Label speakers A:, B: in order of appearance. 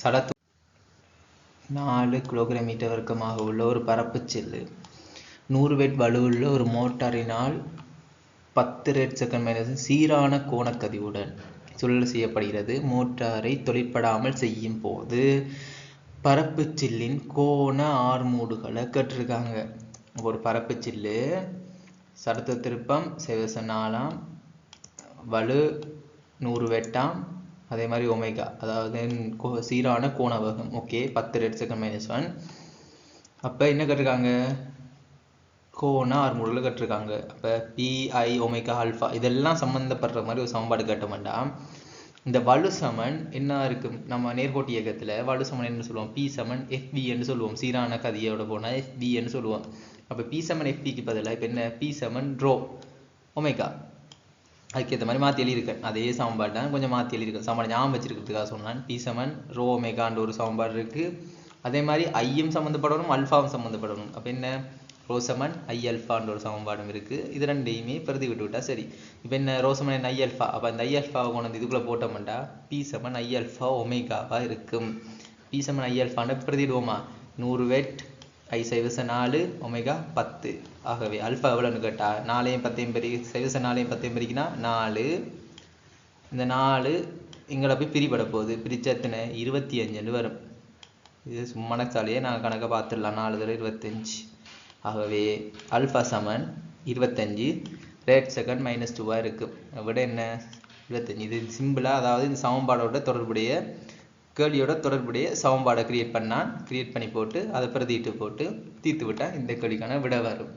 A: சடத்து நாலு கிலோகிராமீட்டர் வர்க்கமாக உள்ள ஒரு பரப்பு செல்லு. நூறு வெட் வலுவுள்ள ஒரு மோட்டாரினால் பத்து ரேட் செகண்ட் மைனஸ் சீரான கோணக்கதிவுடன் சுழல் செய்யப்படுகிறது. மோட்டாரை தொழிற்படாமல் செய்யும் போது பரப்பு சில்லின் கோண ஆர்மூடுகளை கேட்டிருக்காங்க. ஒரு பரப்பு சில்லு சடத்த திருப்பம் செவச நாலாம் வலு நூறு வெட்டாம் அதே மாதிரி ஒமேகா அதாவது கோ- சீரான கோணவகம் ஓகே பத்து ரெட் செகண்ட் மைனஸ் ஒன் அப்போ என்ன கட்டிருக்காங்க? கோனா ஆறு ஆர்மூடில் கட்டிருக்காங்க. அப்போ பிஐ ஒமேகா ஆல்ஃபா இதெல்லாம் சம்மந்தப்படுற மாதிரி ஒரு சமன்பாடு கட்ட வேண்டாம் இந்த வலு சமன் என்ன இருக்கும்? நம்ம நேர்கோட்டு இயக்கத்தில் வலு சமன் என்ன சொல்லுவோம். பி சமன் எஃப்பி சொல்லுவோம். சீரான கதியோட போனால் எஃப்பி சொல்லுவோம். அப்போ பி சமன் எஃபிக்கு பதிலாக இப்போ என்ன? பி சமன் ரோ ஒமேகா. அதுக்கேற்ற மாதிரி மாற்றி எழுதியிருக்கேன். அதே சமன்பாட்டை தான் கொஞ்சம் மாற்றி எழுதியிருக்கேன். சமன்பாடு ஞாபகம் வச்சிருக்கிறதுக்காக சொன்னான். பி செவன் ரோ ஒமேகான்ற ஒரு சமன்பாடு இருக்குது அதே மாதிரி ஐயும் சம்மந்தப்படணும் அல்ஃபாவும் சம்மந்தப்படணும் அப்போ என்ன? ரோசமன் ஐ அல்ஃபான்ற ஒரு சமன்பாடும் இருக்குது இது ரெண்டையுமே பிரதி விட்டு விட்டா சரி. இப்போ என்ன? ரோசமன் என்ன ஐ அல்ஃபா அப்போ அந்த ஐ அல்ஃபாவை கொண்டு வந்து இதுக்குள்ளே போட்டோம்டா பி செவன் ஐ அல்ஃபா ஒமேகாவாக இருக்கும். பி செவன் ஐ அல்ஃபான்னு பிரதிடுவோமா நூறு வெட் ஐ சைவச நாலு ஒமேகா பத்து. ஆகவே அல்ஃபா எவ்வளோன்னு கேட்டால் நாலையும் பத்தையும் பெருகி சைவச நாலையும் பத்தையும் பெருக்கினா நாலு. இந்த நாலு இங்களை போய் பிரிபட போகுது. பிரிச்ச எத்தனை? இருபத்தி அஞ்சுன்னு வரும். இது சும்மனச்சாலேயே நாங்கள் கணக்கை பார்த்துடலாம். நாலு தடவை இருபத்தஞ்சு. ஆகவே அல்ஃபா சமன் இருபத்தஞ்சு. ரேட் செகண்ட் மைனஸ் டூவாக இருக்குது விட என்ன? இருபத்தஞ்சி. இது சிம்பிளாக அதாவது இந்த சமன்பாடோட தொடர்புடைய கேள்வியோட தொடர்புடைய சமன்பாடை கிரியேட் பண்ணால் கிரியேட் பண்ணி போட்டு அதை பிரதிட்டு போட்டு தீர்த்து விட்டால் இந்த கேள்விக்கான விட வரும்.